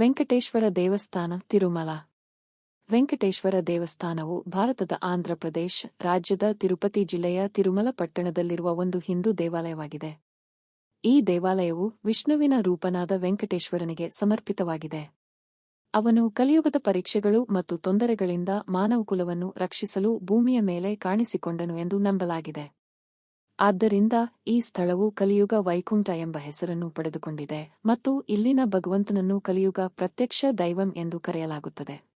ವೆಂಕಟೇಶ್ವರ ದೇವಸ್ಥಾನ, ತಿರುಮಲ. ವೆಂಕಟೇಶ್ವರ ದೇವಸ್ಥಾನವು ಭಾರತದ ಆಂಧ್ರಪ್ರದೇಶ್ ರಾಜ್ಯದ ತಿರುಪತಿ ಜಿಲ್ಲೆಯ ತಿರುಮಲ ಪಟ್ಟಣದಲ್ಲಿರುವ ಒಂದು ಹಿಂದೂ ದೇವಾಲಯವಾಗಿದೆ. ಈ ದೇವಾಲಯವು ವಿಷ್ಣುವಿನ ರೂಪನಾದ ವೆಂಕಟೇಶ್ವರನಿಗೆ ಸಮರ್ಪಿತವಾಗಿದೆ. ಅವನು ಕಲಿಯುಗದ ಪರೀಕ್ಷೆಗಳು ಮತ್ತು ತೊಂದರೆಗಳಿಂದ ಮಾನವಕುಲವನ್ನು ರಕ್ಷಿಸಲು ಭೂಮಿಯ ಮೇಲೆ ಕಾಣಿಸಿಕೊಂಡನು ಎಂದು ನಂಬಲಾಗಿದೆ. ಆದ್ದರಿಂದ ಈ ಸ್ಥಳವು ಕಲಿಯುಗ ವೈಕುಂಠ ಎಂಬ ಹೆಸರನ್ನು ಪಡೆದುಕೊಂಡಿದೆ ಮತ್ತು ಇಲ್ಲಿನ ಭಗವಂತನನ್ನು ಕಲಿಯುಗ ಪ್ರತ್ಯಕ್ಷ ದೈವಂ ಎಂದು ಕರೆಯಲಾಗುತ್ತದೆ.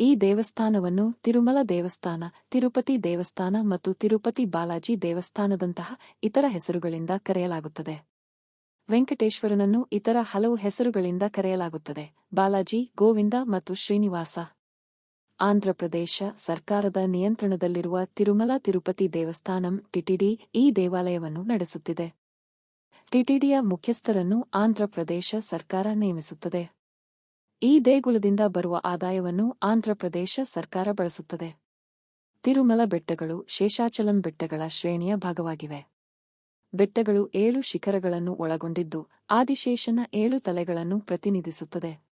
ಈ ದೇವಸ್ಥಾನವನ್ನು ತಿರುಮಲ ದೇವಸ್ಥಾನ, ತಿರುಪತಿ ದೇವಸ್ಥಾನ ಮತ್ತು ತಿರುಪತಿ ಬಾಲಾಜಿ ದೇವಸ್ಥಾನದಂತಹ ಇತರ ಹೆಸರುಗಳಿಂದ ಕರೆಯಲಾಗುತ್ತದೆ. ವೆಂಕಟೇಶ್ವರನನ್ನು ಇತರ ಹಲವು ಹೆಸರುಗಳಿಂದ ಕರೆಯಲಾಗುತ್ತದೆ. ಬಾಲಾಜಿ, ಗೋವಿಂದ ಮತ್ತು ಶ್ರೀನಿವಾಸ. ಆಂಧ್ರಪ್ರದೇಶ ಸರ್ಕಾರದ ನಿಯಂತ್ರಣದಲ್ಲಿರುವ ತಿರುಮಲ ತಿರುಪತಿ ದೇವಸ್ಥಾನಂ ಟಿಟಿಡಿ ಈ ದೇವಾಲಯವನ್ನು ನಡೆಸುತ್ತಿದೆ. ಟಿಟಿಡಿಯ ಮುಖ್ಯಸ್ಥರನ್ನು ಆಂಧ್ರಪ್ರದೇಶ ಸರ್ಕಾರ ನೇಮಿಸುತ್ತದೆ. ಈ ದೇಗುಲದಿಂದ ಬರುವ ಆದಾಯವನ್ನು ಆಂಧ್ರಪ್ರದೇಶ ಸರ್ಕಾರ ಬಳಸುತ್ತದೆ. ತಿರುಮಲ ಬೆಟ್ಟಗಳು ಶೇಷಾಚಲಂ ಬೆಟ್ಟಗಳ ಶ್ರೇಣಿಯ ಭಾಗವಾಗಿವೆ. ಬೆಟ್ಟಗಳು ಏಳು ಶಿಖರಗಳನ್ನು ಒಳಗೊಂಡಿದ್ದು, ಆದಿಶೇಷನ ಏಳು ತಲೆಗಳನ್ನು ಪ್ರತಿನಿಧಿಸುತ್ತದೆ.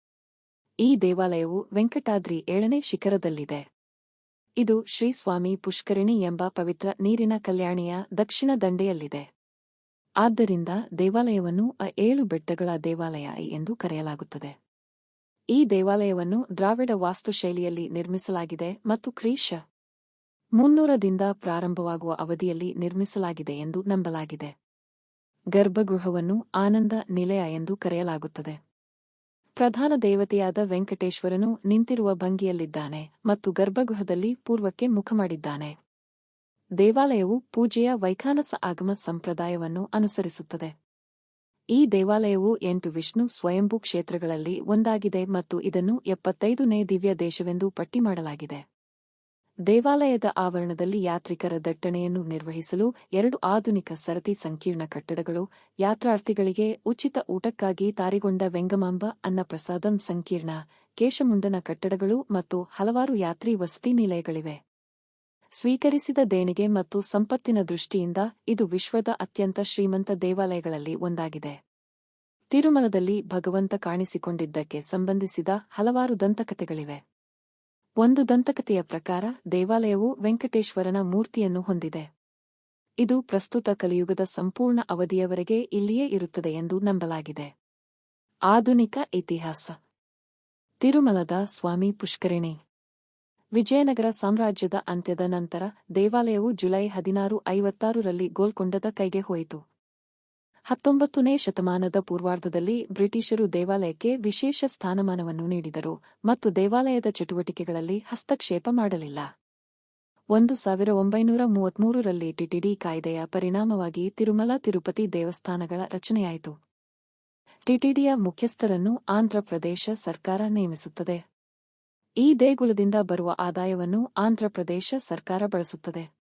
ಈ ದೇವಾಲಯವು ವೆಂಕಟಾದ್ರಿ ಏಳನೇ ಶಿಖರದಲ್ಲಿದೆ. ಇದು ಶ್ರೀ ಸ್ವಾಮಿ ಪುಷ್ಕರಿಣಿ ಎಂಬ ಪವಿತ್ರ ನೀರಿನ ಕಲ್ಯಾಣಿಯ ದಕ್ಷಿಣ ದಂಡೆಯಲ್ಲಿದೆ. ಆದ್ದರಿಂದ ದೇವಾಲಯವನ್ನು ಅ ಏಳು ಬೆಟ್ಟಗಳ ದೇವಾಲಯ ಎಂದು ಕರೆಯಲಾಗುತ್ತದೆ. ಈ ದೇವಾಲಯವನ್ನು ದ್ರಾವಿಡ ವಾಸ್ತುಶೈಲಿಯಲ್ಲಿ ನಿರ್ಮಿಸಲಾಗಿದೆ ಮತ್ತು ಕ್ರೀಶ ಮುನ್ನೂರದಿಂದ ಪ್ರಾರಂಭವಾಗುವ ಅವಧಿಯಲ್ಲಿ ನಿರ್ಮಿಸಲಾಗಿದೆ ಎಂದು ನಂಬಲಾಗಿದೆ. ಗರ್ಭಗೃಹವನ್ನು ಆನಂದ ನಿಲಯ ಎಂದು ಕರೆಯಲಾಗುತ್ತದೆ. ಪ್ರಧಾನ ದೇವತೆಯಾದ ವೆಂಕಟೇಶ್ವರನು ನಿಂತಿರುವ ಭಂಗಿಯಲ್ಲಿದ್ದಾನೆ ಮತ್ತು ಗರ್ಭಗೃಹದಲ್ಲಿ ಪೂರ್ವಕ್ಕೆ ಮುಖ ಮಾಡಿದ್ದಾನೆ. ದೇವಾಲಯವು ಪೂಜೆಯ ವೈಖಾನಸ ಆಗಮ ಸಂಪ್ರದಾಯವನ್ನು ಅನುಸರಿಸುತ್ತದೆ. ಈ ದೇವಾಲಯವು ಎಂಟು ವಿಷ್ಣು ಸ್ವಯಂಭೂ ಕ್ಷೇತ್ರಗಳಲ್ಲಿ ಒಂದಾಗಿದೆ ಮತ್ತು ಇದನ್ನು ಎಪ್ಪತ್ತೈದನೇ ದಿವ್ಯ ದೇಶವೆಂದು ಪಟ್ಟಿ ಮಾಡಲಾಗಿದೆ. ದೇವಾಲಯದ ಆವರಣದಲ್ಲಿ ಯಾತ್ರಿಕರ ದಟ್ಟಣೆಯನ್ನು ನಿರ್ವಹಿಸಲು ಎರಡು ಆಧುನಿಕ ಸರತಿ ಸಂಕೀರ್ಣ ಕಟ್ಟಡಗಳು, ಯಾತ್ರಾರ್ಥಿಗಳಿಗೆ ಉಚಿತ ಊಟಕ್ಕಾಗಿ ತಾರಿಗೊಂಡ ವೆಂಗಮಾಂಬ, ಅನ್ನಪ್ರಸಾದಂ ಸಂಕೀರ್ಣ, ಕೇಶಮುಂಡನ ಕಟ್ಟಡಗಳು ಮತ್ತು ಹಲವಾರು ಯಾತ್ರಿ ವಸತಿ ನಿಲಯಗಳಿವೆ. ಸ್ವೀಕರಿಸಿದ ದೇಣಿಗೆ ಮತ್ತು ಸಂಪತ್ತಿನ ದೃಷ್ಟಿಯಿಂದ ಇದು ವಿಶ್ವದ ಅತ್ಯಂತ ಶ್ರೀಮಂತ ದೇವಾಲಯಗಳಲ್ಲಿ ಒಂದಾಗಿದೆ. ತಿರುಮಲದಲ್ಲಿ ಭಗವಂತ ಕಾಣಿಸಿಕೊಂಡಿದ್ದಕ್ಕೆ ಸಂಬಂಧಿಸಿದ ಹಲವಾರು ದಂತಕಥೆಗಳಿವೆ. ಒಂದು ದಂತಕಥೆಯ ಪ್ರಕಾರ ದೇವಾಲಯವು ವೆಂಕಟೇಶ್ವರನ ಮೂರ್ತಿಯನ್ನು ಹೊಂದಿದೆ. ಇದು ಪ್ರಸ್ತುತ ಕಲಿಯುಗದ ಸಂಪೂರ್ಣ ಅವಧಿಯವರೆಗೆ ಇಲ್ಲಿಯೇ ಇರುತ್ತದೆ ಎಂದು ನಂಬಲಾಗಿದೆ. ಆಧುನಿಕ ಇತಿಹಾಸ. ತಿರುಮಲದ ಸ್ವಾಮಿ ಪುಷ್ಕರಿಣಿ. ವಿಜಯನಗರ ಸಾಮ್ರಾಜ್ಯದ ಅಂತ್ಯದ ನಂತರ ದೇವಾಲಯವು ಜುಲೈ ಹದಿನಾರು ಐವತ್ತಾರರಲ್ಲಿ ಗೋಲ್ಕೊಂಡದ ಕೈಗೆ ಹೋಯಿತು. ಹತ್ತೊಂಬತ್ತನೇ ಶತಮಾನದ ಪೂರ್ವಾರ್ಧದಲ್ಲಿ ಬ್ರಿಟಿಷರು ದೇವಾಲಯಕ್ಕೆ ವಿಶೇಷ ಸ್ಥಾನಮಾನವನ್ನು ನೀಡಿದರು ಮತ್ತು ದೇವಾಲಯದ ಚಟುವಟಿಕೆಗಳಲ್ಲಿ ಹಸ್ತಕ್ಷೇಪ ಮಾಡಲಿಲ್ಲ. ಒಂದು ಸಾವಿರ ಒಂಬೈನೂರ ಮೂವತ್ಮೂರರಲ್ಲಿ ಟಿಟಿಡಿ ಕಾಯ್ದೆಯ ಪರಿಣಾಮವಾಗಿ ತಿರುಮಲ ತಿರುಪತಿ ದೇವಸ್ಥಾನಗಳ ರಚನೆಯಾಯಿತು. ಟಿಟಿಡಿಯ ಮುಖ್ಯಸ್ಥರನ್ನು ಆಂಧ್ರಪ್ರದೇಶ ಸರ್ಕಾರ ನೇಮಿಸುತ್ತದೆ. ಈ ದೇಗುಲದಿಂದ ಬರುವ ಆದಾಯವನ್ನು ಆಂಧ್ರಪ್ರದೇಶ ಸರ್ಕಾರ ಬಳಸುತ್ತದೆ.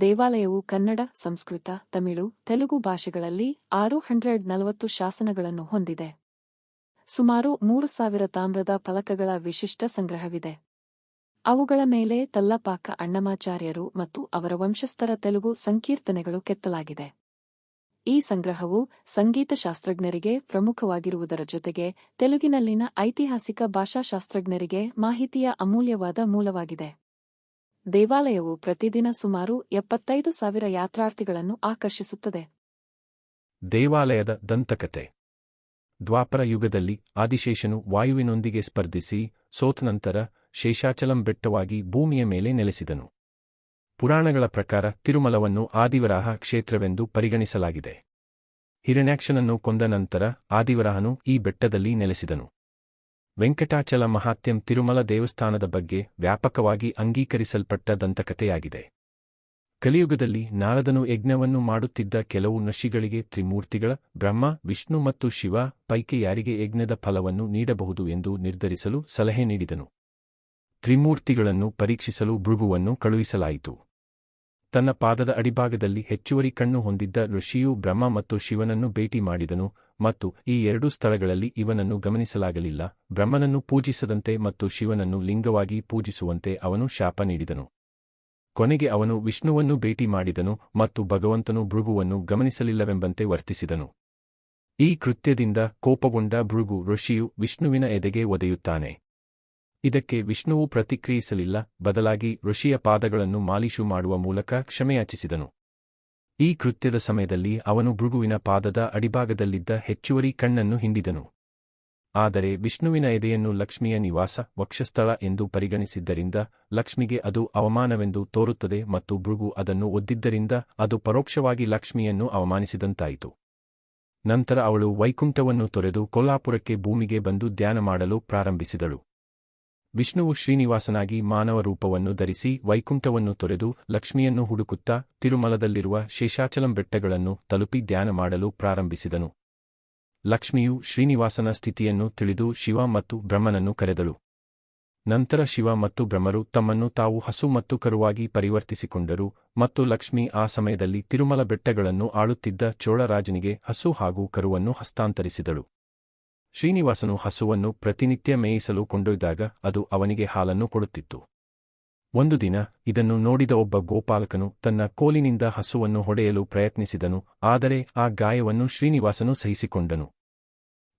ದೇವಾಲಯವು ಕನ್ನಡ, ಸಂಸ್ಕೃತ, ತಮಿಳು, ತೆಲುಗು ಭಾಷೆಗಳಲ್ಲಿ ಆರು ಹಂಡ್ರೆಡ್ ನಲವತ್ತು ಶಾಸನಗಳನ್ನು ಹೊಂದಿದೆ. ಸುಮಾರು ಮೂರು ಸಾವಿರ ತಾಮ್ರದ ಫಲಕಗಳ ವಿಶಿಷ್ಟ ಸಂಗ್ರಹವಿದೆ. ಅವುಗಳ ಮೇಲೆ ತಲ್ಲಪಾಕ ಅಣ್ಣಮಾಚಾರ್ಯರು ಮತ್ತು ಅವರ ವಂಶಸ್ಥರ ತೆಲುಗು ಸಂಕೀರ್ತನೆಗಳು ಕೆತ್ತಲಾಗಿದೆ. ಈ ಸಂಗ್ರಹವು ಸಂಗೀತ ಶಾಸ್ತ್ರಜ್ಞರಿಗೆ ಪ್ರಮುಖವಾಗಿರುವುದರ ಜೊತೆಗೆ ತೆಲುಗಿನಲ್ಲಿನ ಐತಿಹಾಸಿಕ ಭಾಷಾಶಾಸ್ತ್ರಜ್ಞರಿಗೆ ಮಾಹಿತಿಯ ಅಮೂಲ್ಯವಾದ ಮೂಲವಾಗಿದೆ. ದೇವಾಲಯವು ಪ್ರತಿದಿನ ಸುಮಾರು ಎಪ್ಪತ್ತೈದು ಸಾವಿರ ಯಾತ್ರಾರ್ಥಿಗಳನ್ನು ಆಕರ್ಷಿಸುತ್ತದೆ. ದೇವಾಲಯದ ದಂತಕತೆ ದ್ವಾಪರ ಯುಗದಲ್ಲಿ ಆದಿಶೇಷನು ವಾಯುವಿನೊಂದಿಗೆ ಸ್ಪರ್ಧಿಸಿ ಸೋತ ನಂತರ ಶೇಷಾಚಲಂ ಬೆಟ್ಟವಾಗಿ ಭೂಮಿಯ ಮೇಲೆ ನೆಲೆಸಿದನು. ಪುರಾಣಗಳ ಪ್ರಕಾರ ತಿರುಮಲವನ್ನು ಆದಿವರಾಹ ಕ್ಷೇತ್ರವೆಂದು ಪರಿಗಣಿಸಲಾಗಿದೆ. ಹಿರಣ್ಯಾಕ್ಷನನ್ನು ಕೊಂದ ನಂತರ ಆದಿವರಾಹನು ಈ ಬೆಟ್ಟದಲ್ಲಿ ನೆಲೆಸಿದನು. ವೆಂಕಟಾಚಲ ಮಹಾತ್ಯಂ ತಿರುಮಲ ದೇವಸ್ಥಾನದ ಬಗ್ಗೆ ವ್ಯಾಪಕವಾಗಿ ಅಂಗೀಕರಿಸಲ್ಪಟ್ಟ ದಂತಕಥೆಯಾಗಿದೆ ಕಲಿಯುಗದಲ್ಲಿ ನಾರದನು ಯಜ್ಞವನ್ನು ಮಾಡುತ್ತಿದ್ದ ಕೆಲವು ನಶಿಗಳಿಗೆ ತ್ರಿಮೂರ್ತಿಗಳ ಬ್ರಹ್ಮ, ವಿಷ್ಣು ಮತ್ತು ಶಿವ ಪೈಕಿ ಯಾರಿಗೆ ಯಜ್ಞದ ಫಲವನ್ನು ನೀಡಬಹುದು ಎಂದು ನಿರ್ಧರಿಸಲು ಸಲಹೆ ನೀಡಿದನು. ತ್ರಿಮೂರ್ತಿಗಳನ್ನು ಪರೀಕ್ಷಿಸಲು ಭೃಗುವನ್ನು ಕಳುಹಿಸಲಾಯಿತು. ತನ್ನ ಪಾದದ ಅಡಿಭಾಗದಲ್ಲಿ ಹೆಚ್ಚುವರಿ ಕಣ್ಣು ಹೊಂದಿದ್ದ ಋಷಿಯು ಬ್ರಹ್ಮ ಮತ್ತು ಶಿವನನ್ನು ಭೇಟಿ ಮಾಡಿದನು ಮತ್ತು ಈ ಎರಡೂ ಸ್ಥಳಗಳಲ್ಲಿ ಇವನನ್ನು ಗಮನಿಸಲಾಗಲಿಲ್ಲ. ಬ್ರಹ್ಮನನ್ನು ಪೂಜಿಸದಂತೆ ಮತ್ತು ಶಿವನನ್ನು ಲಿಂಗವಾಗಿ ಪೂಜಿಸುವಂತೆ ಅವನು ಶಾಪ ನೀಡಿದನು. ಕೊನೆಗೆ ಅವನು ವಿಷ್ಣುವನ್ನು ಭೇಟಿ ಮಾಡಿದನು ಮತ್ತು ಭಗವಂತನು ಭೃಗುವನ್ನು ಗಮನಿಸಲಿಲ್ಲವೆಂಬಂತೆ ವರ್ತಿಸಿದನು. ಈ ಕೃತ್ಯದಿಂದ ಕೋಪಗೊಂಡ ಭೃಗು ಋಷಿಯು ವಿಷ್ಣುವಿನ ಎದೆಗೆ ಒದೆಯುತ್ತಾನೆ. ಇದಕ್ಕೆ ವಿಷ್ಣುವು ಪ್ರತಿಕ್ರಿಯಿಸಲಿಲ್ಲ, ಬದಲಾಗಿ ಋಷಿಯ ಪಾದಗಳನ್ನು ಮಾಲೀಶು ಮಾಡುವ ಮೂಲಕ ಕ್ಷಮೆಯಾಚಿಸಿದನು. ಈ ಕೃತ್ಯದ ಸಮಯದಲ್ಲಿ ಅವನು ಭೃಗುವಿನ ಪಾದದ ಅಡಿಭಾಗದಲ್ಲಿದ್ದ ಹೆಚ್ಚುವರಿ ಕಣ್ಣನ್ನು ಹಿಂಡಿದನು ಆದರೆ ವಿಷ್ಣುವಿನ ಎದೆಯನ್ನು ಲಕ್ಷ್ಮಿಯ ನಿವಾಸ, ವಕ್ಷಸ್ಥಳ ಎಂದು ಪರಿಗಣಿಸಿದ್ದರಿಂದ ಲಕ್ಷ್ಮಿಗೆ ಅದು ಅವಮಾನವೆಂದು ತೋರುತ್ತದೆ ಮತ್ತು ಭೃಗು ಅದನ್ನು ಒದ್ದಿದ್ದರಿಂದ ಅದು ಪರೋಕ್ಷವಾಗಿ ಲಕ್ಷ್ಮಿಯನ್ನು ಅವಮಾನಿಸಿದಂತಾಯಿತು. ನಂತರ ಅವಳು ವೈಕುಂಠವನ್ನು ತೊರೆದು ಕೊಲ್ಲಾಪುರಕ್ಕೆ ಭೂಮಿಗೆ ಬಂದು ಧ್ಯಾನ ಮಾಡಲು ಪ್ರಾರಂಭಿಸಿದಳು. ವಿಷ್ಣುವು ಶ್ರೀನಿವಾಸನಾಗಿ ಮಾನವ ರೂಪವನ್ನು ಧರಿಸಿ ವೈಕುಂಠವನ್ನು ತೊರೆದು ಲಕ್ಷ್ಮಿಯನ್ನು ಹುಡುಕುತ್ತಾ ತಿರುಮಲದಲ್ಲಿರುವ ಶೇಷಾಚಲಂ ಬೆಟ್ಟಗಳನ್ನು ತಲುಪಿ ಧ್ಯಾನ ಮಾಡಲು ಪ್ರಾರಂಭಿಸಿದನು. ಲಕ್ಷ್ಮಿಯು ಶ್ರೀನಿವಾಸನ ಸ್ಥಿತಿಯನ್ನು ತಿಳಿದು ಶಿವ ಮತ್ತು ಬ್ರಹ್ಮನನ್ನು ಕರೆದಳು. ನಂತರ ಶಿವ ಮತ್ತು ಬ್ರಹ್ಮರು ತಮ್ಮನ್ನು ತಾವು ಹಸು ಮತ್ತು ಕರುವಾಗಿ ಪರಿವರ್ತಿಸಿಕೊಂಡರು ಮತ್ತು ಲಕ್ಷ್ಮಿ ಆ ಸಮಯದಲ್ಲಿ ತಿರುಮಲ ಬೆಟ್ಟಗಳನ್ನು ಆಳುತ್ತಿದ್ದ ಚೋಳರಾಜನಿಗೆ ಹಸು ಹಾಗೂ ಕರುವನ್ನು ಹಸ್ತಾಂತರಿಸಿದಳು. ಶ್ರೀನಿವಾಸನು ಹಸುವನ್ನು ಪ್ರತಿನಿತ್ಯ ಮೇಯಿಸಲು ಕೊಂಡೊಯ್ದಾಗ ಅದು ಅವನಿಗೆ ಹಾಲನ್ನು ಕೊಡುತ್ತಿತ್ತು. ಒಂದು ದಿನ ಇದನ್ನು ನೋಡಿದ ಒಬ್ಬ ಗೋಪಾಲಕನು ತನ್ನ ಕೋಲಿನಿಂದ ಹಸುವನ್ನು ಹೊಡೆಯಲು ಪ್ರಯತ್ನಿಸಿದನು, ಆದರೆ ಆ ಗಾಯವನ್ನು ಶ್ರೀನಿವಾಸನು ಸಹಿಸಿಕೊಂಡನು.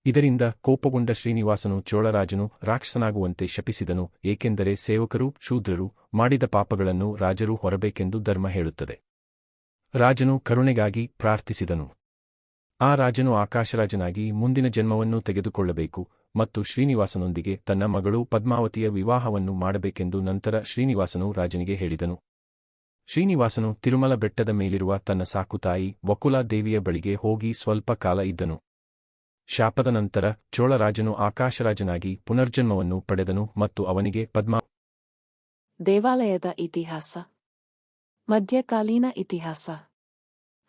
ಇದರಿಂದ ಕೋಪಗೊಂಡ ಶ್ರೀನಿವಾಸನು ಚೋಳರಾಜನು ರಾಕ್ಷಸನಾಗುವಂತೆ ಶಪಿಸಿದನು, ಏಕೆಂದರೆ ಸೇವಕರು, ಶೂದ್ರರು ಮಾಡಿದ ಪಾಪಗಳನ್ನು ರಾಜರು ಹೊರಬೇಕೆಂದು ಧರ್ಮ ಹೇಳುತ್ತದೆ. ರಾಜನು ಕರುಣೆಗಾಗಿ ಪ್ರಾರ್ಥಿಸಿದನು. ಆ ರಾಜನು ಆಕಾಶರಾಜನಾಗಿ ಮುಂದಿನ ಜನ್ಮವನ್ನು ತೆಗೆದುಕೊಳ್ಳಬೇಕು ಮತ್ತು ಶ್ರೀನಿವಾಸನೊಂದಿಗೆ ತನ್ನ ಮಗಳು ಪದ್ಮಾವತಿಯ ವಿವಾಹವನ್ನು ಮಾಡಬೇಕೆಂದು ನಂತರ ಶ್ರೀನಿವಾಸನು ರಾಜನಿಗೆ ಹೇಳಿದನು. ಶ್ರೀನಿವಾಸನು ತಿರುಮಲ ಬೆಟ್ಟದ ಮೇಲಿರುವ ತನ್ನ ಸಾಕುತಾಯಿ ವಕುಲಾದೇವಿಯ ಬಳಿಗೆ ಹೋಗಿ ಸ್ವಲ್ಪ ಕಾಲ ಇದ್ದನು. ಶಾಪದ ನಂತರ ಚೋಳರಾಜನು ಆಕಾಶರಾಜನಾಗಿ ಪುನರ್ಜನ್ಮವನ್ನು ಪಡೆದನು ಮತ್ತು ಅವನಿಗೆ ಪದ್ಮಾ ದೇವಾಲಯದ ಇತಿಹಾಸ. ಮಧ್ಯಕಾಲೀನ ಇತಿಹಾಸ.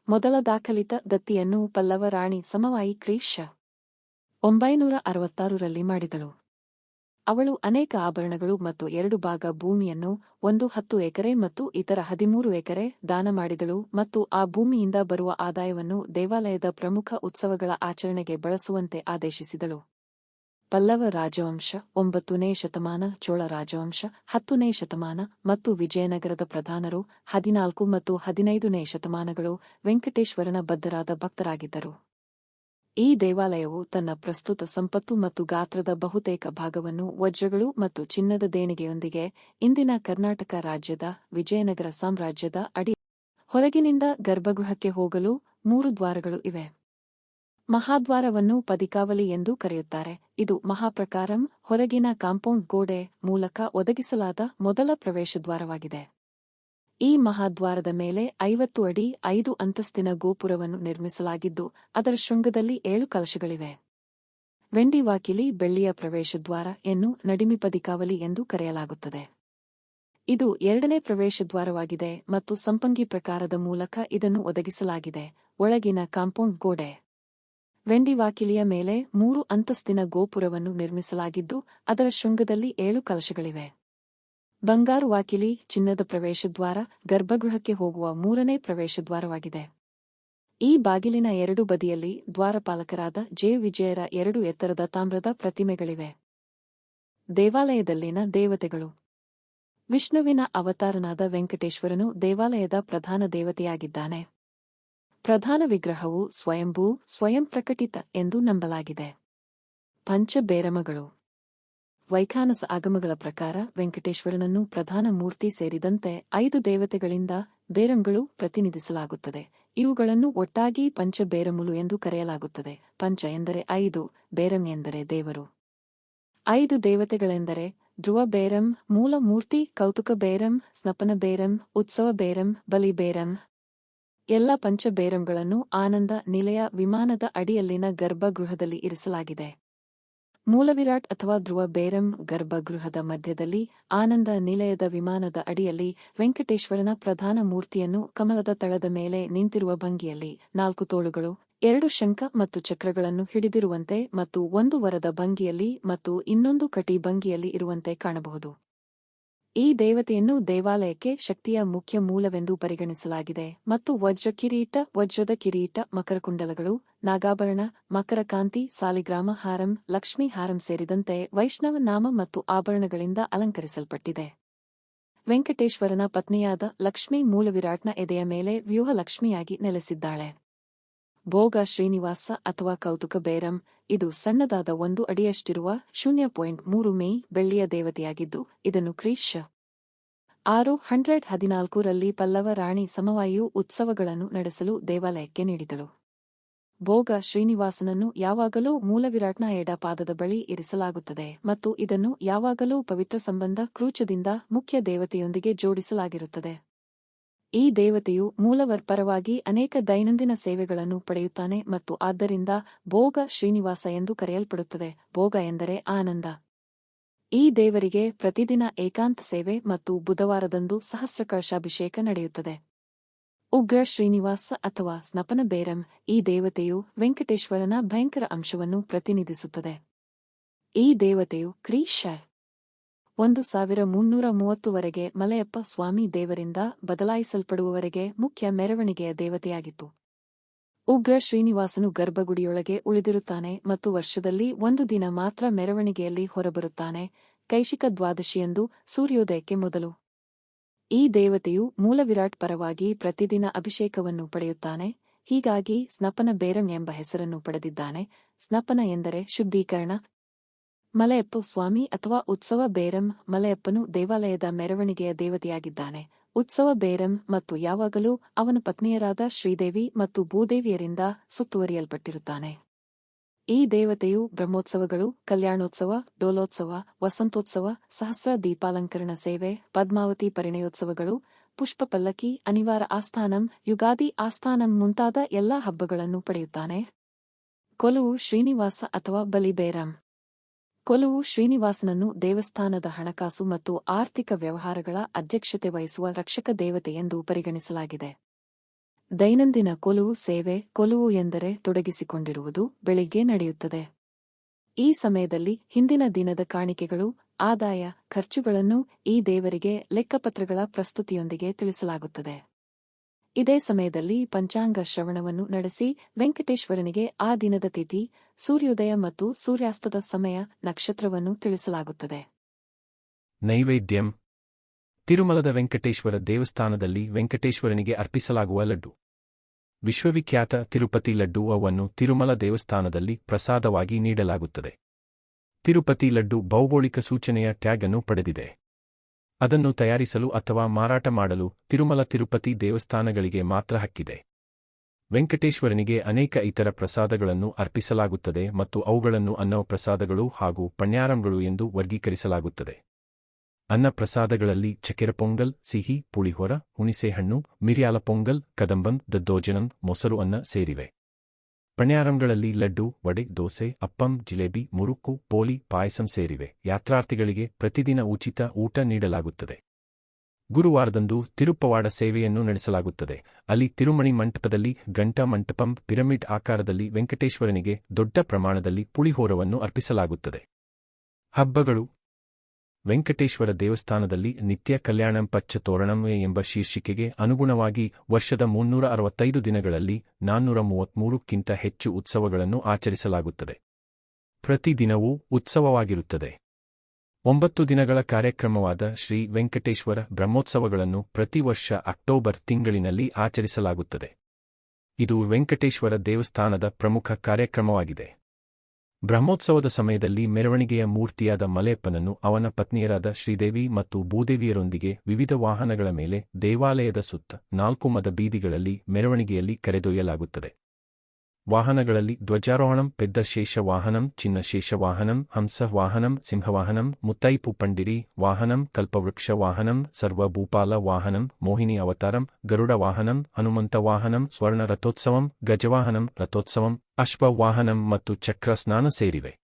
ಮೊದಲ ದಾಖಲಿತ ದತ್ತಿಯನ್ನು ಪಲ್ಲವ ರಾಣಿ ಸಮವಾಯಿ ಕ್ರೀಶ ಒಂಬೈನೂರ ಅರವತ್ತಾರರಲ್ಲಿ ಮಾಡಿದಳು. ಅವಳು ಅನೇಕ ಆಭರಣಗಳು ಮತ್ತು ಎರಡು ಭಾಗ ಭೂಮಿಯನ್ನು ಒಂದು ಹತ್ತು ಎಕರೆ ಮತ್ತು ಇತರ ಹದಿಮೂರು ಎಕರೆ ದಾನ ಮಾಡಿದಳು ಮತ್ತು ಆ ಭೂಮಿಯಿಂದ ಬರುವ ಆದಾಯವನ್ನು ದೇವಾಲಯದ ಪ್ರಮುಖ ಉತ್ಸವಗಳ ಆಚರಣೆಗೆ ಬಳಸುವಂತೆ ಆದೇಶಿಸಿದಳು. ಪಲ್ಲವ ರಾಜವಂಶ, ಒಂಬತ್ತನೇ ಶತಮಾನ ಚೋಳ ರಾಜವಂಶ, ಹತ್ತನೇ ಶತಮಾನ ಮತ್ತು ವಿಜಯನಗರದ ಪ್ರಧಾನರು, ಹದಿನಾಲ್ಕು ಮತ್ತು ಹದಿನೈದನೇ ಶತಮಾನಗಳು ವೆಂಕಟೇಶ್ವರನ ಬದ್ಧರಾದ ಭಕ್ತರಾಗಿದ್ದರು. ಈ ದೇವಾಲಯವು ತನ್ನ ಪ್ರಸ್ತುತ ಸಂಪತ್ತು ಮತ್ತು ಗಾತ್ರದ ಬಹುತೇಕ ಭಾಗವನ್ನು ವಜ್ರಗಳು ಮತ್ತು ಚಿನ್ನದ ದೇಣಿಗೆಯೊಂದಿಗೆ ಇಂದಿನ ಕರ್ನಾಟಕ ರಾಜ್ಯದ ವಿಜಯನಗರ ಸಾಮ್ರಾಜ್ಯದ ಅಡಿ ಹೊರಗಿನಿಂದ ಗರ್ಭಗೃಹಕ್ಕೆ ಹೋಗಲು ಮೂರು ದ್ವಾರಗಳು ಇವೆ. ಮಹಾದ್ವಾರವನ್ನು ಪದಿಕಾವಲಿ ಎಂದು ಕರೆಯುತ್ತಾರೆ. ಇದು ಮಹಾಪ್ರಕಾರಂ, ಹೊರಗಿನ ಕಾಂಪೌಂಡ್ ಗೋಡೆ ಮೂಲಕ ಒದಗಿಸಲಾದ ಮೊದಲ ಪ್ರವೇಶದ್ವಾರವಾಗಿದೆ. ಈ ಮಹಾದ್ವಾರದ ಮೇಲೆ ಐವತ್ತು ಅಡಿ ಐದು ಅಂತಸ್ತಿನ ಗೋಪುರವನ್ನು ನಿರ್ಮಿಸಲಾಗಿದ್ದು, ಅದರ ಶೃಂಗದಲ್ಲಿ ಏಳು ಕಲಶಗಳಿವೆ. ವೆಂಡಿವಾಕಿಲಿ ಬೆಳ್ಳಿಯ ಪ್ರವೇಶದ್ವಾರ ಎನ್ನು ನಡಿಮಿಪದಿಕಾವಲಿ ಎಂದು ಕರೆಯಲಾಗುತ್ತದೆ. ಇದು ಎರಡನೇ ಪ್ರವೇಶದ್ವಾರವಾಗಿದೆ ಮತ್ತು ಸಂಪಂಗಿ ಪ್ರಕಾರದ ಮೂಲಕ ಇದನ್ನು ಒದಗಿಸಲಾಗಿದೆ. ಒಳಗಿನ ಕಾಂಪೌಂಡ್ ಗೋಡೆ ವೆಂಡಿ ವಾಕಿಲಿಯ ಮೇಲೆ ಮೂರು ಅಂತಸ್ತಿನ ಗೋಪುರವನ್ನು ನಿರ್ಮಿಸಲಾಗಿದ್ದು, ಅದರ ಶೃಂಗದಲ್ಲಿ ಏಳು ಕಲಶಗಳಿವೆ. ಬಂಗಾರು ವಾಕಿಲಿ ಚಿನ್ನದ ಪ್ರವೇಶದ್ವಾರ ಗರ್ಭಗೃಹಕ್ಕೆ ಹೋಗುವ ಮೂರನೇ ಪ್ರವೇಶದ್ವಾರವಾಗಿದೆ. ಈ ಬಾಗಿಲಿನ ಎರಡು ಬದಿಯಲ್ಲಿ ದ್ವಾರಪಾಲಕರಾದ ಜೆ. ವಿಜಯರ ಎರಡು ಎತ್ತರದ ತಾಮ್ರದ ಪ್ರತಿಮೆಗಳಿವೆ. ದೇವಾಲಯದಲ್ಲಿನ ದೇವತೆಗಳು. ವಿಷ್ಣುವಿನ ಅವತಾರನಾದ ವೆಂಕಟೇಶ್ವರನು ದೇವಾಲಯದ ಪ್ರಧಾನ ದೇವತೆಯಾಗಿದ್ದಾನೆ. ಪ್ರಧಾನ ವಿಗ್ರಹವು ಸ್ವಯಂಭೂ, ಸ್ವಯಂ ಪ್ರಕಟಿತ ಎಂದು ನಂಬಲಾಗಿದೆ. ಪಂಚಬೇರಮಗಳು. ವೈಖಾನಸ ಆಗಮಗಳ ಪ್ರಕಾರ ವೆಂಕಟೇಶ್ವರನನ್ನು ಪ್ರಧಾನ ಮೂರ್ತಿ ಸೇರಿದಂತೆ ಐದು ದೇವತೆಗಳಿಂದ ಬೇರಂಗಳು ಪ್ರತಿನಿಧಿಸಲಾಗುತ್ತದೆ. ಇವುಗಳನ್ನು ಒಟ್ಟಾಗಿ ಪಂಚಬೇರಮುಲು ಎಂದು ಕರೆಯಲಾಗುತ್ತದೆ. ಪಂಚ ಎಂದರೆ ಐದು, ಬೇರಂ ಎಂದರೆ ದೇವರು. ಐದು ದೇವತೆಗಳೆಂದರೆ ಧ್ರುವ ಬೇರಂ ಮೂಲ ಮೂರ್ತಿ ಕೌತುಕ ಬೇರಂ ಸ್ನಪನ ಬೇರಂ ಉತ್ಸವ ಬೇರಂ ಬಲಿ ಬೇರಂ ಎಲ್ಲ ಪಂಚಬೇರಂಗಳನ್ನು ಆನಂದ ನಿಲಯ ವಿಮಾನದ ಅಡಿಯಲ್ಲಿನ ಗರ್ಭಗೃಹದಲ್ಲಿ ಇರಿಸಲಾಗಿದೆ. ಮೂಲವಿರಾಟ್ ಅಥವಾ ಧ್ರುವ ಬೇರಂ ಗರ್ಭಗೃಹದ ಮಧ್ಯದಲ್ಲಿ ಆನಂದ ನಿಲಯದ ವಿಮಾನದ ಅಡಿಯಲ್ಲಿ ವೆಂಕಟೇಶ್ವರನ ಪ್ರಧಾನ ಮೂರ್ತಿಯನ್ನು ಕಮಲದ ತಳದ ಮೇಲೆ ನಿಂತಿರುವ ಭಂಗಿಯಲ್ಲಿ ನಾಲ್ಕು ತೋಳುಗಳು, ಎರಡು ಶಂಖ ಮತ್ತು ಚಕ್ರಗಳನ್ನು ಹಿಡಿದಿರುವಂತೆ ಮತ್ತು ಒಂದು ವರದ ಭಂಗಿಯಲ್ಲಿ ಮತ್ತು ಇನ್ನೊಂದು ಕಟಿ ಭಂಗಿಯಲ್ಲಿ ಇರುವಂತೆ ಕಾಣಬಹುದು. ಈ ದೇವತೆಯನ್ನು ದೇವಾಲಯಕ್ಕೆ ಶಕ್ತಿಯ ಮುಖ್ಯ ಮೂಲವೆಂದು ಪರಿಗಣಿಸಲಾಗಿದೆ ಮತ್ತು ವಜ್ರ ಕಿರೀಟ, ವಜ್ರದ ಕಿರೀಟ ಮಕರಕುಂಡಲಗಳು ನಾಗಾಭರಣ ಮಕರಕಾಂತಿ ಸಾಲಿಗ್ರಾಮ ಹಾರಂ, ಲಕ್ಷ್ಮೀ ಹಾರಂ ಸೇರಿದಂತೆ ವೈಷ್ಣವ ನಾಮ ಮತ್ತು ಆಭರಣಗಳಿಂದ ಅಲಂಕರಿಸಲ್ಪಟ್ಟಿದೆ. ವೆಂಕಟೇಶ್ವರನ ಪತ್ನಿಯಾದ ಲಕ್ಷ್ಮೀ ಮೂಲವಿರಾಟ್ನ ಎದೆಯ ಮೇಲೆ ವ್ಯೂಹಲಕ್ಷ್ಮಿಯಾಗಿ ನೆಲೆಸಿದ್ದಾಳೆ. ಭೋಗ, ಶ್ರೀನಿವಾಸ ಅಥವಾ ಕೌತುಕ ಬೇರಂ. ಇದು ಸಣ್ಣದಾದ ಒಂದು ಅಡಿಯಷ್ಟಿರುವ ಶೂನ್ಯ ಪಾಯಿಂಟ್ ಮೂರು ಮೇ ಬೆಳ್ಳಿಯ ದೇವತೆಯಾಗಿದ್ದು, ಇದನ್ನು ಕ್ರೀಶ ಆರು ಹಂಡ್ರೆಡ್ ಹದಿನಾಲ್ಕರಲ್ಲಿ ಪಲ್ಲವ ರಾಣಿ ಸಮವಾಯು ಉತ್ಸವಗಳನ್ನು ನಡೆಸಲು ದೇವಾಲಯಕ್ಕೆ ನೀಡಿದಳು. ಭೋಗ, ಶ್ರೀನಿವಾಸನನ್ನು ಯಾವಾಗಲೂ ಮೂಲವಿರಾಟ್ನ ಎಡ ಪಾದದ ಬಳಿ ಇರಿಸಲಾಗುತ್ತದೆ ಮತ್ತು ಇದನ್ನು ಯಾವಾಗಲೂ ಪವಿತ್ರ ಸಂಬಂಧ, ಕ್ರೂಚದಿಂದ ಮುಖ್ಯ ದೇವತೆಯೊಂದಿಗೆ ಜೋಡಿಸಲಾಗಿರುತ್ತದೆ. ಈ ದೇವತೆಯು ಮೂಲವರ್ಪರವಾಗಿ ಅನೇಕ ದೈನಂದಿನ ಸೇವೆಗಳನ್ನು ಪಡೆಯುತ್ತಾನೆ ಮತ್ತು ಆದ್ದರಿಂದ ಭೋಗ ಶ್ರೀನಿವಾಸ ಎಂದು ಕರೆಯಲ್ಪಡುತ್ತದೆ. ಭೋಗ ಎಂದರೆ ಆನಂದ. ಈ ದೇವರಿಗೆ ಪ್ರತಿದಿನ ಏಕಾಂತ ಸೇವೆ ಮತ್ತು ಬುಧವಾರದಂದು ಸಹಸ್ರಕಾಶಾಭಿಷೇಕ ನಡೆಯುತ್ತದೆ. ಉಗ್ರ ಶ್ರೀನಿವಾಸ ಅಥವಾ ಸ್ನಪನ ಬೇರಂ ಈ ದೇವತೆಯು ವೆಂಕಟೇಶ್ವರನ ಭಯಂಕರ ಅಂಶವನ್ನು ಪ್ರತಿನಿಧಿಸುತ್ತದೆ. ಈ ದೇವತೆಯು ಕ್ರೀಶ ಒಂದು ಸಾವಿರ ಮುನ್ನೂರ ಮೂವತ್ತುವರೆಗೆ ಮಲಯಪ್ಪ ಸ್ವಾಮಿ ದೇವರಿಂದ ಬದಲಾಯಿಸಲ್ಪಡುವವರೆಗೆ ಮುಖ್ಯ ಮೆರವಣಿಗೆಯ ದೇವತೆಯಾಗಿತ್ತು. ಉಗ್ರ ಶ್ರೀನಿವಾಸನು ಗರ್ಭಗುಡಿಯೊಳಗೆ ಉಳಿದಿರುತ್ತಾನೆ ಮತ್ತು ವರ್ಷದಲ್ಲಿ ಒಂದು ದಿನ ಮಾತ್ರ ಮೆರವಣಿಗೆಯಲ್ಲಿ ಹೊರಬರುತ್ತಾನೆ, ಕೈಶಿಕ ದ್ವಾದಶಿಯಂದು ಸೂರ್ಯೋದಯಕ್ಕೆ ಮೊದಲು. ಈ ದೇವತೆಯು ಮೂಲವಿರಾಟ್ ಪರವಾಗಿ ಪ್ರತಿದಿನ ಅಭಿಷೇಕವನ್ನು ಪಡೆಯುತ್ತಾನೆ, ಹೀಗಾಗಿ ಸ್ನಪನ ಬೇರಂ ಎಂಬ ಹೆಸರನ್ನು ಪಡೆದಿದ್ದಾನೆ. ಸ್ನಪನ ಎಂದರೆ ಶುದ್ಧೀಕರಣ ಮಲಯಪ್ಪ ಸ್ವಾಮಿ ಅಥವಾ ಉತ್ಸವ ಬೇರಂ ಮಲಯಪ್ಪನು ದೇವಾಲಯದ ಮೆರವಣಿಗೆಯ ದೇವತೆಯಾಗಿದ್ದಾನೆ. ಉತ್ಸವ ಬೇರಂ ಮತ್ತು ಯಾವಾಗಲೂ ಅವನ ಪತ್ನಿಯರಾದ ಶ್ರೀದೇವಿ ಮತ್ತು ಭೂದೇವಿಯರಿಂದ ಸುತ್ತುವರಿಯಲ್ಪಟ್ಟಿರುತ್ತಾನೆ. ಈ ದೇವತೆಯು ಬ್ರಹ್ಮೋತ್ಸವಗಳು, ಕಲ್ಯಾಣೋತ್ಸವ, ಡೋಲೋತ್ಸವ, ವಸಂತೋತ್ಸವ, ಸಹಸ್ರ ದೀಪಾಲಂಕರಣ ಸೇವೆ, ಪದ್ಮಾವತಿ ಪರಿಣಯೋತ್ಸವಗಳು ಪುಷ್ಪ ಪಲ್ಲಕ್ಕಿ ಅನಿವಾರ ಆಸ್ಥಾನಂ, ಯುಗಾದಿ ಆಸ್ಥಾನಂ ಮುಂತಾದ ಎಲ್ಲಾ ಹಬ್ಬಗಳನ್ನು ಪಡೆಯುತ್ತಾನೆ. ಕೊಲುವು ಶ್ರೀನಿವಾಸ ಅಥವಾ ಬಲಿಬೇರಂ. ಕೊಲುವು ಶ್ರೀನಿವಾಸನನ್ನು ದೇವಸ್ಥಾನದ ಹಣಕಾಸು ಮತ್ತು ಆರ್ಥಿಕ ವ್ಯವಹಾರಗಳ ಅಧ್ಯಕ್ಷತೆ ವಹಿಸುವ ರಕ್ಷಕ ದೇವತೆ ಎಂದು ಪರಿಗಣಿಸಲಾಗಿದೆ. ದೈನಂದಿನ ಕೊಲುವು ಸೇವೆ, ಕೊಲುವು ಎಂದರೆ ತೊಡಗಿಸಿಕೊಂಡಿರುವುದು ಬೆಳಿಗ್ಗೆ ನಡೆಯುತ್ತದೆ. ಈ ಸಮಯದಲ್ಲಿ ಹಿಂದಿನ ದಿನದ ಕಾಣಿಕೆಗಳು, ಆದಾಯ, ಖರ್ಚುಗಳನ್ನು ಈ ದೇವರಿಗೆ ಲೆಕ್ಕಪತ್ರಗಳ ಪ್ರಸ್ತುತಿಯೊಂದಿಗೆ ತಿಳಿಸಲಾಗುತ್ತದೆ. ಇದೇ ಸಮಯದಲ್ಲಿ ಪಂಚಾಂಗ ಶ್ರವಣವನ್ನು ನಡೆಸಿ ವೆಂಕಟೇಶ್ವರನಿಗೆ ಆ ದಿನದ ತಿಥಿ, ಸೂರ್ಯೋದಯ ಮತ್ತು ಸೂರ್ಯಾಸ್ತದ ಸಮಯ ನಕ್ಷತ್ರವನ್ನು ತಿಳಿಸಲಾಗುತ್ತದೆ. ನೈವೇದ್ಯಂ. ತಿರುಮಲದ ವೆಂಕಟೇಶ್ವರ ದೇವಸ್ಥಾನದಲ್ಲಿ ವೆಂಕಟೇಶ್ವರನಿಗೆ ಅರ್ಪಿಸಲಾಗುವ ಲಡ್ಡು. ವಿಶ್ವವಿಖ್ಯಾತ ತಿರುಪತಿ ಲಡ್ಡು ಅವನ್ನು ತಿರುಮಲ ದೇವಸ್ಥಾನದಲ್ಲಿ ಪ್ರಸಾದವಾಗಿ ನೀಡಲಾಗುತ್ತದೆ. ತಿರುಪತಿ ಲಡ್ಡು ಭೌಗೋಳಿಕ ಸೂಚನೆಯ ಟ್ಯಾಗ್ ಅನ್ನು ಪಡೆದಿದೆ. ಅದನ್ನು ತಯಾರಿಸಲು ಅಥವಾ ಮಾರಾಟ ಮಾಡಲು ತಿರುಮಲ ತಿರುಪತಿ ದೇವಸ್ಥಾನಗಳಿಗೆ ಮಾತ್ರ ಹಕ್ಕಿದೆ. ವೆಂಕಟೇಶ್ವರನಿಗೆ ಅನೇಕ ಇತರ ಪ್ರಸಾದಗಳನ್ನು ಅರ್ಪಿಸಲಾಗುತ್ತದೆ ಮತ್ತು ಅವುಗಳನ್ನು ಅನ್ನ ಪ್ರಸಾದಗಳು ಹಾಗೂ ಪಣ್ಯಾರಂಗಳು ಎಂದು ವರ್ಗೀಕರಿಸಲಾಗುತ್ತದೆ. ಅನ್ನ ಪ್ರಸಾದಗಳಲ್ಲಿ ಚಕೆರೆ ಪೊಂಗಲ್ ಸಿಹಿ, ಪುಳಿಹೊರ, ಹುಣಿಸೆಹಣ್ಣು ಮಿರಿಯಾಲ ಪೊಂಗಲ್ ಕದಂಬಂ, ದದ್ದೋಜನಂ, ಮೊಸರು ಅನ್ನ ಸೇರಿವೆ. ಪಣ್ಯಾರಂಗಳಲ್ಲಿ ಲಡ್ಡು, ವಡೆ, ದೋಸೆ, ಅಪ್ಪಂ, ಜಿಲೇಬಿ ಮುರುಕು ಪೋಲಿ, ಪಾಯಸಂ ಸೇರಿವೆ. ಯಾತ್ರಾರ್ಥಿಗಳಿಗೆ ಪ್ರತಿದಿನ ಉಚಿತ ಊಟ ನೀಡಲಾಗುತ್ತದೆ. ಗುರುವಾರದಂದು ತಿರುಪ್ಪವಾಡ ಸೇವೆಯನ್ನು ನಡೆಸಲಾಗುತ್ತದೆ. ಅಲ್ಲಿ ತಿರುಮಣಿ ಮಂಟಪದಲ್ಲಿ ಗಂಟಾ ಮಂಟಪಂ, ಪಿರಮಿಡ್ ಆಕಾರದಲ್ಲಿ ವೆಂಕಟೇಶ್ವರನಿಗೆ ದೊಡ್ಡ ಪ್ರಮಾಣದಲ್ಲಿ ಪುಳಿಹೋರವನ್ನು ಅರ್ಪಿಸಲಾಗುತ್ತದೆ. ಹಬ್ಬಗಳು ವೆಂಕಟೇಶ್ವರ ದೇವಸ್ಥಾನದಲ್ಲಿ ನಿತ್ಯ ಕಲ್ಯಾಣಂ ಪಚ್ಚ ತೋರಣಂವೆ ಎಂಬ ಶೀರ್ಷಿಕೆಗೆ ಅನುಗುಣವಾಗಿ ವರ್ಷದ ಮುನ್ನೂರ ಅರವತ್ತೈದು ದಿನಗಳಲ್ಲಿ ನಾನ್ನೂರ ಮೂವತ್ಮೂರಕ್ಕಿಂತ ಹೆಚ್ಚು ಉತ್ಸವಗಳನ್ನು ಆಚರಿಸಲಾಗುತ್ತದೆ. ಪ್ರತಿದಿನವೂ ಉತ್ಸವವಾಗಿರುತ್ತದೆ. ಒಂಬತ್ತು ದಿನಗಳ ಕಾರ್ಯಕ್ರಮವಾದ ಶ್ರೀ ವೆಂಕಟೇಶ್ವರ ಬ್ರಹ್ಮೋತ್ಸವಗಳನ್ನು ಪ್ರತಿ ವರ್ಷ ಅಕ್ಟೋಬರ್ ತಿಂಗಳಿನಲ್ಲಿ ಆಚರಿಸಲಾಗುತ್ತದೆ. ಇದು ವೆಂಕಟೇಶ್ವರ ದೇವಸ್ಥಾನದ ಪ್ರಮುಖ ಕಾರ್ಯಕ್ರಮವಾಗಿದೆ. ಬ್ರಹ್ಮೋತ್ಸವದ ಸಮಯದಲ್ಲಿ ಮೆರವಣಿಗೆಯ ಮೂರ್ತಿಯಾದ ಮಲೆಯಪ್ಪನನ್ನು ಅವನ ಪತ್ನಿಯರಾದ ಶ್ರೀದೇವಿ ಮತ್ತು ಭೂದೇವಿಯರೊಂದಿಗೆ ವಿವಿಧ ವಾಹನಗಳ ಮೇಲೆ ದೇವಾಲಯದ ಸುತ್ತ ನಾಲ್ಕು ಮದ ಬೀದಿಗಳಲ್ಲಿ ಮೆರವಣಿಗೆಯಲ್ಲಿ ಕರೆದೊಯ್ಯಲಾಗುತ್ತದೆ. ವಾಹನಗಳಲ್ಲಿ ಧ್ವಜಾರೋಹಣಂ ಪೆದ್ದ ಶೇಷ ವಾಹನಂ ಚಿನ್ನ ಶೇಷ ವಾಹನಂ ಹಂಸ ವಾಹನಂ ಸಿಂಹವಾಹನಂ, ಮುತ್ತೈಪು ಪಂಡಿರಿ ವಾಹನಂ, ಕಲ್ಪವೃಕ್ಷ ವಾಹನಂ, ಸರ್ವಭೂಪಾಲ ವಾಹನಂ, ಮೋಹಿನಿ ಅವತಾರಂ, ಗರುಡ ವಾಹನಂ, ಹನುಮಂತ ವಾಹನಂ, ಸ್ವರ್ಣ ರಥೋತ್ಸವಂ, ಗಜವಾಹನಂ, ರಥೋತ್ಸವಂ ಅಶ್ವವಾಹನಂ ಮತ್ತು ಚಕ್ರ ಸ್ನಾನ ಸೇರಿವೆ.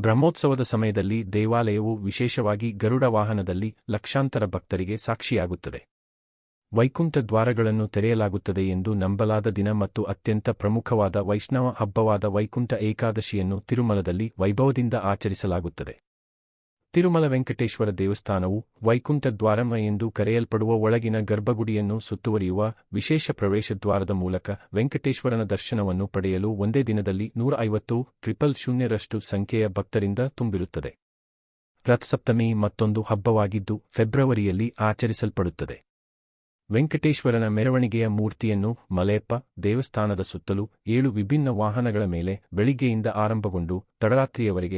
ಬ್ರಹ್ಮೋತ್ಸವದ ಸಮಯದಲ್ಲಿ ದೇವಾಲಯವು ವಿಶೇಷವಾಗಿ ಗರುಡ ವಾಹನದಲ್ಲಿ ಲಕ್ಷಾಂತರ ಭಕ್ತರಿಗೆ ಸಾಕ್ಷಿಯಾಗುತ್ತದೆ. ವೈಕುಂಠ ದ್ವಾರಗಳನ್ನು ತೆರೆಯಲಾಗುತ್ತದೆ ಎಂದು ನಂಬಲಾದ ದಿನ ಮತ್ತು ಅತ್ಯಂತ ಪ್ರಮುಖವಾದ ವೈಷ್ಣವ ಹಬ್ಬವಾದ ವೈಕುಂಠ ಏಕಾದಶಿಯನ್ನು ತಿರುಮಲದಲ್ಲಿ ವೈಭವದಿಂದ ಆಚರಿಸಲಾಗುತ್ತದೆ. ತಿರುಮಲ ವೆಂಕಟೇಶ್ವರ ದೇವಸ್ಥಾನವು ವೈಕುಂಠ ದ್ವಾರಮ ಎಂದು ಕರೆಯಲ್ಪಡುವ ಒಳಗಿನ ಗರ್ಭಗುಡಿಯನ್ನು ಸುತ್ತುವರಿಯುವ ವಿಶೇಷ ಪ್ರವೇಶದ್ವಾರದ ಮೂಲಕ ವೆಂಕಟೇಶ್ವರನ ದರ್ಶನವನ್ನು ಪಡೆಯಲು ಒಂದೇ ದಿನದಲ್ಲಿ ನೂರ ಐವತ್ತು ಟ್ರಿಪಲ್ ಶೂನ್ಯರಷ್ಟು ಸಂಖ್ಯೆಯ ಭಕ್ತರಿಂದ ತುಂಬಿರುತ್ತದೆ. ರಥಸಪ್ತಮಿ ಮತ್ತೊಂದು ಹಬ್ಬವಾಗಿದ್ದು ಫೆಬ್ರವರಿಯಲ್ಲಿ ಆಚರಿಸಲ್ಪಡುತ್ತದೆ. ವೆಂಕಟೇಶ್ವರನ ಮೆರವಣಿಗೆಯ ಮೂರ್ತಿಯನ್ನು ಮಲೆಯಪ್ಪ ದೇವಸ್ಥಾನದ ಸುತ್ತಲೂ ಏಳು ವಿಭಿನ್ನ ವಾಹನಗಳ ಮೇಲೆ ಬೆಳಿಗ್ಗೆಯಿಂದ ಆರಂಭಗೊಂಡು ತಡರಾತ್ರಿಯವರೆಗೆ